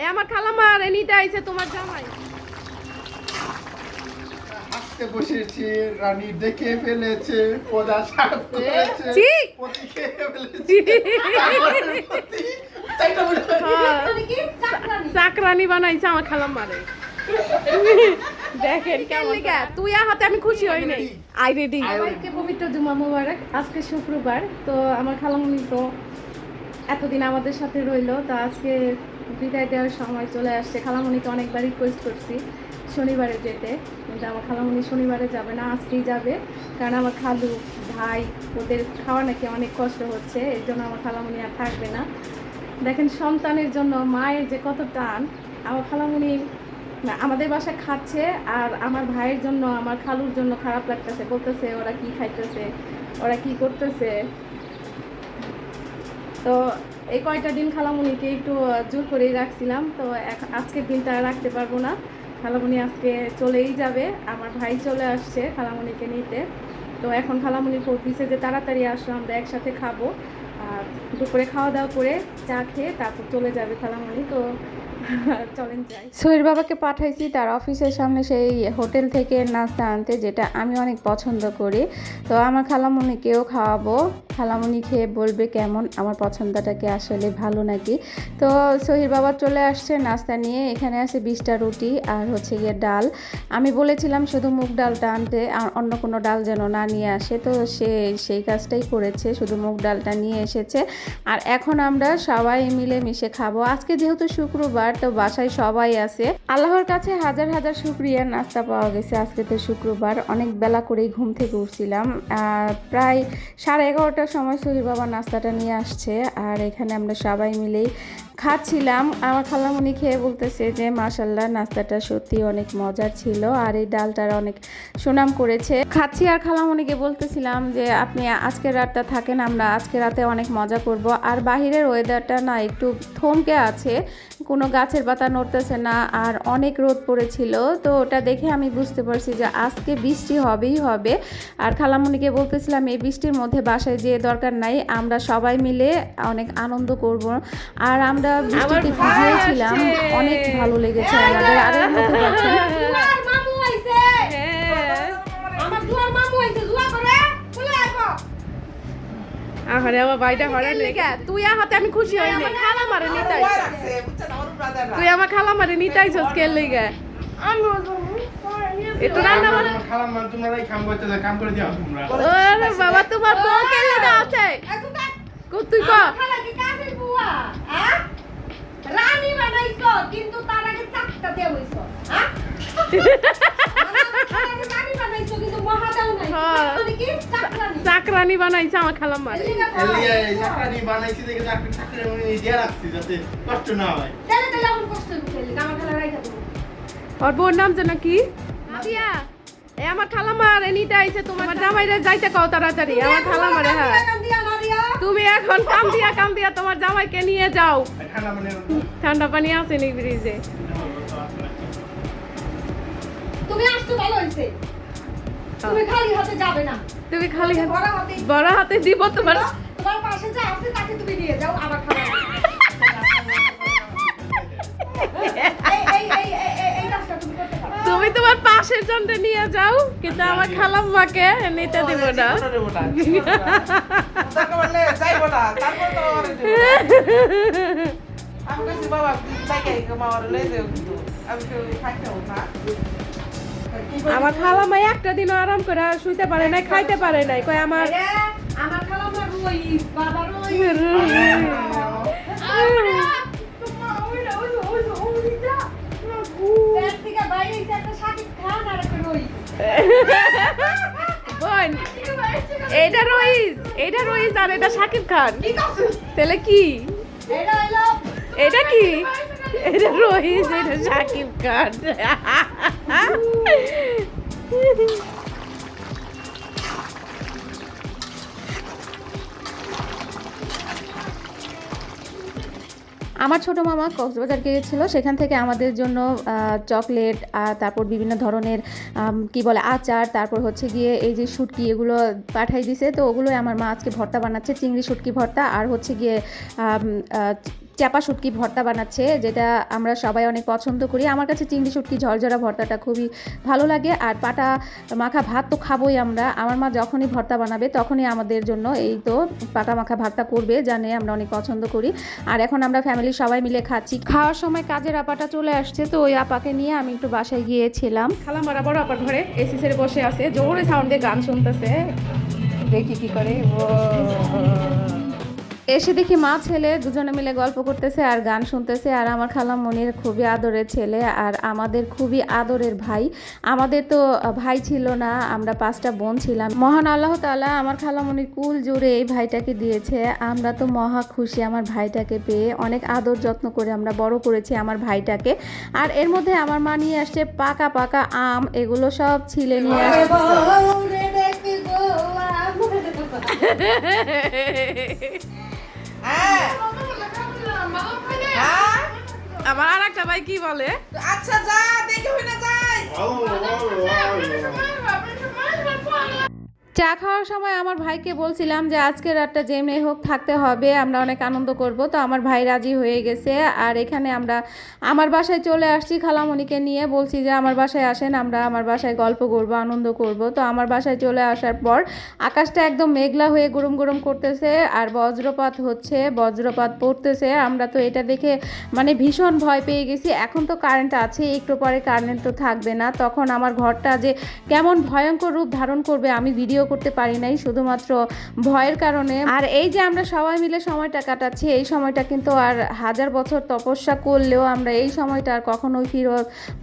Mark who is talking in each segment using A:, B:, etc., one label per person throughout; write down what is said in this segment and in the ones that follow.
A: এ আমার খালামার এনিটা আইছে তোমার জামাই।
B: হাসতে বসেছে রানী দেখে ফেলেছে পদা সাফ করেছে পতি খেয়ে ফেলেছে। তারপরে পতি, চাইটা বলে,
A: হ্যাঁ,
C: মানে কি? চাকরানি।
A: চাকরানি বানাইছে আমার খালামারে দেখেন কেমন তুই হাতে আমি খুশি হই নাই। I ready.
D: সবাইকে পবিত্র জুমা মোবারক। আজকে শুক্রবার তো আমার খালামুনি তো এতদিন আমাদের সাথে রইল তো আজকে বিদায় দেওয়ার সময় চলে আসছে। খালামুনিকে অনেকবার রিকোয়েস্ট করছি শনিবারে যেতে কিন্তু আমার খালামুনি শনিবারে যাবে না আজকেই যাবে। কারণ আমার খালু ভাই ওদের খাওয়া নাকি অনেক কষ্ট হচ্ছে এর জন্য আমার খালামুনি আর থাকবে না। দেখেন সন্তানের জন্য মায়ের যে কত টান আমার খালামুনি না, আমাদের বাসায় খাচ্ছে আর আমার ভাইয়ের জন্য আমার খালুর জন্য খারাপ লাগতেছে বলতেছে ওরা কি খাইতেছে ওরা কি করতেছে। তো এই কয়টা দিন খালামুনিকে একটু জোর করেই রাখছিলাম। তো আজকের দিনটা রাখতে পারব না। খালামুনি আজকে চলেই যাবে। আমার ভাই চলে আসছে খালামুনিকে নিতে। তো এখন খালামুনি দিছে যে তাড়াতাড়ি আসো আমরা একসাথে খাব। আর দুপুরে খাওয়া দাওয়া করে চা খেয়ে তারপর চলে যাবে খালামুনি। তো চলেন বাবাকে পাঠাইছি, তার অফিসের সামনে সেই হোটেল থেকে নাস্তা আনতে, যেটা আমি অনেক পছন্দ করি। তো আমার খালামুনিকেও খাওয়াবো। খালামুনি খেয়ে বলবে কেমন, আমার পছন্দটা কি আসলে ভালো নাকি? তো সোহির বাবা চলে আসছে নাস্তা নিয়ে, এখানে আছে বিশটা রুটি আর হচ্ছে গিয়ে ডাল। আমি বলেছিলাম শুধু মুগ ডালটা আনতে, আর অন্য কোনো ডাল যেন না নিয়ে আসে। তো সে সেই কাজটাই করেছে, শুধু মুগ ডালটা নিয়ে এসেছে। আর এখন আমরা সবাই মিলে মিশে খাব। আজকে যেহেতু শুক্রবার, তো বাসায় সবাই আছে। আল্লাহর কাছে হাজার হাজার শুক্রিয়া, নাস্তা পাওয়া গেছে আজকে তো শুক্রবার। অনেক বেলা করেই ঘুম থেকে উঠছিলাম। প্রায় সাড়ে এগারোটার সময় সহির বাবা নাস্তাটা নিয়ে আসছে আর এখানে আমরা সবাই মিলেই খাচ্ছিলাম। আমার খালামুনি খেয়ে বলতেছে যে মাসাল্লাহ নাস্তাটা সত্যি অনেক মজার ছিল আর এই ডালটার অনেক সুনাম করেছে। খাচ্ছি আর খালামুনিকে বলতেছিলাম যে, আপনি আজকের রাতটা থাকেন, আমরা আজকে রাতে অনেক মজা করব। আর বাহিরের ওয়েদারটা না একটু থমকে আছে। কোনো গাছের পাতা নড়তেছে না আর অনেক রোদ পড়েছিল। তো ওটা দেখে আমি বুঝতে পারছি যে, আজকে বৃষ্টি হবেই হবে। আর খালামুনিকে বলতেছিলাম, এই বৃষ্টির মধ্যে বাসায় যেয়ে দরকার নাই, আমরা সবাই মিলে অনেক আনন্দ করব। আর আমরা বৃষ্টিতে
A: ভাই
D: ভিজিয়েছিলাম। অনেক ভালো লেগেছে আমাদের আর
A: হ্যাঁ
C: জুয়া করে চলে আইবো
A: আহারে আমার ভাইটা হরান লেগে তুই হাতে আমি খুশি হই নাই খালামারে নিতাই তুই আমার খালামারে নিতাইছস কে লেগে? একটু রান্না বান্না
B: আমার খালাম্মা, তোমরাই কাম করতেছো, কাম করে দিও তোমরা।
A: ওরে বাবা তোমার বউ কে লেগে আছে
C: এত
A: তুই ক?
C: খালা কি কাজের বুয়া? হ্যাঁ রানী বানাইছো কিন্তু তার আগে চাকটা দিয়ে হইছো হ্যাঁ? চাকরানি।
A: চাকরানি বানাইছে আমার খালামারে
C: এলিগা
B: এর লিগে চাকরানি বানাইছি দেখে চাকরি- চাকরি দিয়ে রাখছি, যাতে কষ্ট না হয়।
C: তাহলে তাহলে আমার কষ্ট হচ্ছে আমার খালা রাইখা দেবো।
A: ওর বউর নাম যেন কি? এ আমার খালামার এনিটা আইছে তোমার জামাইরে যাইতে কও তাড়াতাড়ি আমার খালামারে হ্যাঁ। তুমি এখন কাম দিয়া কাম দিয়া তোমার জামাইকে নিয়ে যাও।
B: আর ঠান্ডা পানি
A: আছে নি ব্রিজে
C: তুমি আসছো ভালো হইছে তুমি খালি হাতে যাবে না
A: তুমি খালি হাত-
C: বড় হাতে
A: বড় হাতে দিব তোমার
C: তোমার পাশে যা আছে তাকে তুমি নিয়ে যাও আবার খাবে এই এই এই এই এই- এই কাজটা তুমি করতে পারো
A: তুমি তোমার পাশের জনটা নিয়ে যাও কিন্তু আমার খালাম্মাকে নিতে দিব না
E: আমি কাছে বাবা জায়গায় মামার লয়ে যাও কিন্তু। আমি তো খাইতেও না।
A: আমার খালাম্মা একটা দিন আরাম করে শুইতে পারে নাই খাইতে পারে নাই। কয় আমার
C: আমার বাবা শাকিব খান আর একটা রইস
A: বোন এইটা রইস এইটা রইস আর এটা শাকিব খান? তাহলে কি?
C: এটা
A: এটা কি? এটা রইস এটা শাকিব খান।
D: আমার ছোট মামা কক্সবাজার গিয়েছিল সেখান থেকে আমাদের জন্য চকলেট আর তারপর বিভিন্ন ধরনের কি বলে, আচার, তারপর হচ্ছে গিয়ে এই যে শুটকি এগুলো পাঠাই দিছে। তো ওগুলোই আমার মা আজকে ভর্তা বানাচ্ছে, চিংড়ি শুটকি ভর্তা, আর হচ্ছে গিয়ে চাপা শুটকি ভর্তা বানাচ্ছে, যেটা আমরা সবাই অনেক পছন্দ করি। আমার কাছে চিংড়ি শুটকি, ঝরঝরা ভর্তাটা খুবই ভালো লাগে, আর পাটা মাখা ভাত তো খাবোই আমরা। আমার মা যখনই ভর্তা বানাবে, তখনই আমাদের জন্য এই তো পাকা মাখা ভাতটা করবে জানে আমরা অনেক পছন্দ করি। আর এখন আমরা ফ্যামিলি সবাই মিলে খাচ্ছি। খাওয়ার সময় কাজের আপাটা চলে আসছে, তো ওই আপাকে নিয়ে আমি একটু বাসায় গিয়েছিলাম।
A: খালাম মারা বড় আপার ঘরে এসি ছেড়ে বসে আছে, জোরে সাউন্ড গান শুনতেছে। দেখি কি করে, ও
D: এসে দেখি মা ছেলে দুজনে মিলে গল্প করতেছে আর গান শুনতেছে। আর আমার খালামণির খুবই আদরের ছেলে আর আমাদের খুবই আদরের ভাই। আমাদের তো ভাই ছিল না, আমরা পাঁচটা বোন ছিলাম। মহান আল্লাহ তাআলা আমার খালামণির কুল জুড়ে এই ভাইটাকে দিয়েছে। আমরা তো মহা খুশি আমার ভাইটাকে পেয়ে, অনেক আদর যত্ন করে আমরা বড় করেছি আমার ভাইটাকে। আর এর মধ্যে আমার মা নিয়ে আসছে পাকা পাকা আম, এগুলো সব ছিলে নিয়ে আসছে।
C: আমার
A: আর একটা ভাই কি বলে?
E: আচ্ছা যা দেখে হই না যাই
D: চা খাওয়ার সময় আমার ভাইকে বলছিলাম যে আজকে রাতটা যেমনি হোক থাকতে হবে, আমরা অনেক আনন্দ করব। তো আমার ভাই রাজি হয়ে গেছে। আর এখানে আমরা আমার বাসায় চলে আসছি খালামণিকে নিয়ে। বলছি যে আমার বাসায় আসেন, আমরা আমার বাসায় গল্প করব, আনন্দ করব। তো আমার বাসায় চলে আসার পর আকাশটা একদম মেঘলা হয়ে গরম গরম করতেছে আর বজ্রপাত হচ্ছে, বজ্রপাত পড়তেছে। আমরা তো এটা দেখে মানে ভীষণ ভয় পেয়ে গেছি। এখন তো কারেন্ট আছে, একটু পরে কারেন্ট তো থাকবে না। তখন আমার ঘরটা যে কেমন ভয়ঙ্কর রূপ ধারণ করবে আমি ভিডিও করতে পারি নাই শুধুমাত্র ভয়ের কারণে। আর এই যে আমরা সবাই মিলে সময়টা কাটাচ্ছি এই সময়টা কিন্তু আর হাজার বছর তপস্যা করলেও আমরা এই সময়টা আর কখনোই ফিরে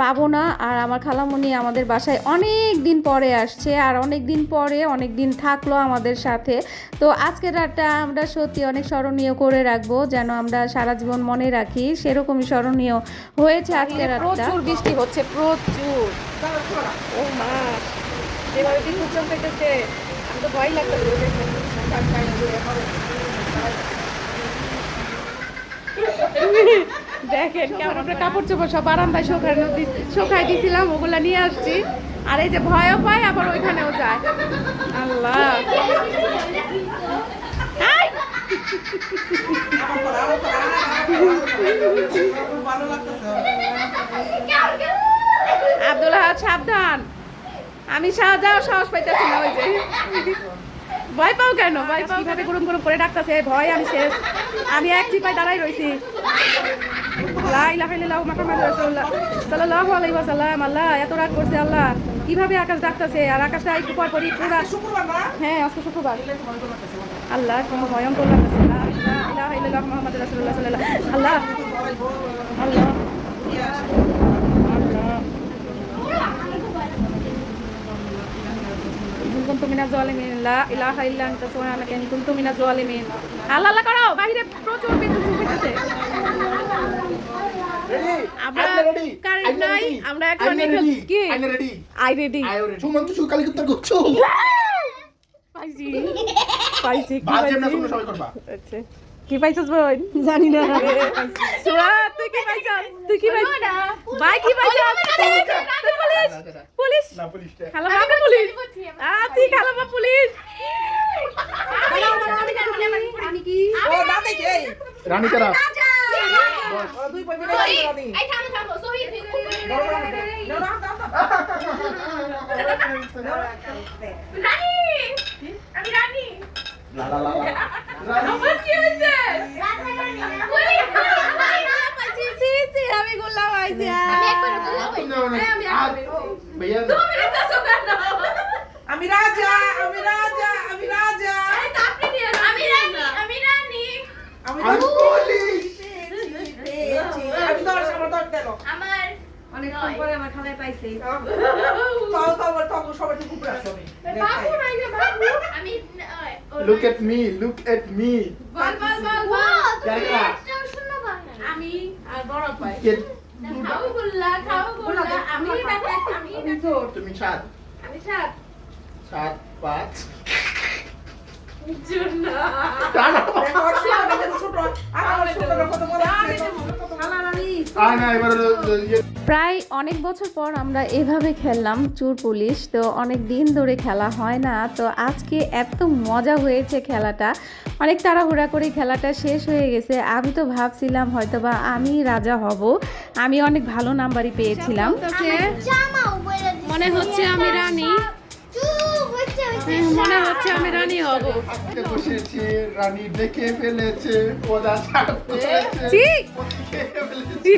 D: পাবো না। আর আমার খালামণি আমাদের বাসায় অনেক দিন পরে আসছে আর অনেক দিন পরে অনেক দিন থাকল আমাদের সাথে। তো আজকের রাতটা আমরা সত্যি অনেক স্মরণীয় করে রাখব যেন আমরা সারা জীবন মনে রাখি সেরকমই স্মরণীয় হয়েছে আজকের রাতটা।
A: প্রচুর বৃষ্টি হচ্ছে প্রচুর। ও মা। যেভাবে বিদ্যুৎ চমকাইতেছে আমি তো ভয় লাগতেছে। দেখেন কেমন আমরা কাপড় চোপড় সব বারান্দায় শোকানো শোকাই দিয়েছিলাম ওগুলা নিয়ে আসছি। আর এই যে ভয়ও পায়, আবার ওইখানেও যায়। আল্লাহ। আই!
E: ভালো
A: আব্দুল সাবধান। আমি সাহায্য সাহস পাইতেছি না ওই যে। ভয় পাও কেন? ভয় পাও কীভাবে গরম গরম করে ডাকতেছে ভয় আমি শেষ। আমি এক চিপায় দাঁড়াই ওয়াসাল্লাম আল্লাহ এত রাগ করছে আল্লাহ। কীভাবে আকাশ ডাকতেছে? আর আকাশটা একটু পর পরই পুরা হ্যাঁ আজকে শুক্রবার। আল্লাহ কি ভয়ঙ্কর লাগতেছে আল্লাহ। আল্লাহ আল্লাহ কুনতুম মিনাজ জালিমিন লা ইলাহা ইল্লা আনতা সুবহানাকা ইন্নী কুনতু মিনাজ জালিমিন আল্লাহ আল্লাহ করো বাইরে প্রচুর বিদ্যুৎ চমকাইতেছে আমরা কারেন্ট নাই আমরা এখন কি?
B: Ready
A: I ready
B: I ready Sumanta সুকালি কুত্তার গুচ্ছু।
A: পাইছি। পাইছি কি
B: বাজে না
A: পাইছি।
B: সবাই করবা।
A: আচ্ছা। কি পাইছস বোন জানি না। সুরা তুই কি পাইছস? তুই কি পাইছস? ভাই কি পাইছস? পুলিশ। পুলিশ।
B: না পুলিশটা
A: খালা বাবা পুলিশ। আ তুই খালা বাবা পুলিশ।
C: আমি কি
E: ও না দেখে
B: রানী কারা?
E: দুই রানী।
C: এই থামো থামো সহি
E: না না না
C: রানী। আমি রানী।
B: লা লা লা লা
C: আমার কি হয়েছে পাইছি সি সি আমি গোল্লা পাইছি আমি একবার যাবে না
B: ভাইয়া
C: তুমি নিতেছো কেন?
E: আমি রাজা আমি রাজা আমি রাজা।
C: এই তো আপনি নিয়ে আমি রানী আমি রানী।
E: আমি বলি। আমি দর আমার দর দেন
C: আমার অনেকক্ষণ পরে আমার খালায় পাইছে।
E: তাও তো আমার তখন সবাই তো কুকুর আছে
C: বাবু নাই না বাবু। আমি
B: look at me look at me
C: বল বল বল বল। আমি আর বড় পাই। খাও গুল্লা খাও গুল্লা আমি আমি
B: তুমি সাত।
C: আমি সাত।
B: সাত পাঁচ।
D: প্রায় অনেক বছর পর আমরা এভাবে খেললাম চোর পুলিশ তো অনেক দিন ধরে খেলা হয় না তো আজকে এত মজা হয়েছে খেলাটা। অনেক তাড়াহুড়া করে খেলাটা শেষ হয়ে গেছে। আমি তো ভাবছিলাম হয়তো বা আমি রাজা হব। আমি অনেক ভালো নাম্বারই পেয়েছিলাম। মনে হচ্ছে আমি রানী। মনে হচ্ছে আমি হব।
B: বসেছি দেখে ফেলেছে
C: রাজা বসেছে রানী
E: দেখে ফেলেছি।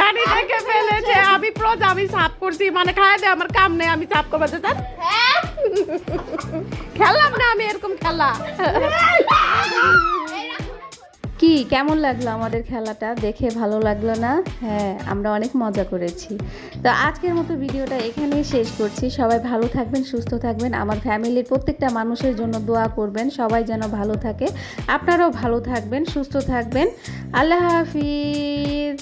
A: রানী দেখে ফেলেছে আমি প্রজা আমি সাফ করছি। মানে খায় দে আমার কাম নেই আমি সাফ করব স্যার খেললাম না আমি এরকম খেলা।
D: কি কেমন লাগল আমাদের খেলাটা? দেখে ভালো লাগল না? হ্যাঁ আমরা অনেক মজা করেছি। তো আজকের মতো ভিডিওটা এখানেই শেষ করছি। সবাই ভালো থাকবেন সুস্থ থাকবেন। আমার ফ্যামিলির প্রত্যেকটা মানুষের জন্য দোয়া করবেন। সবাই যেন ভালো থাকে। আপনারাও ভালো থাকবেন সুস্থ থাকবেন। আল্লাহ হাফিজ।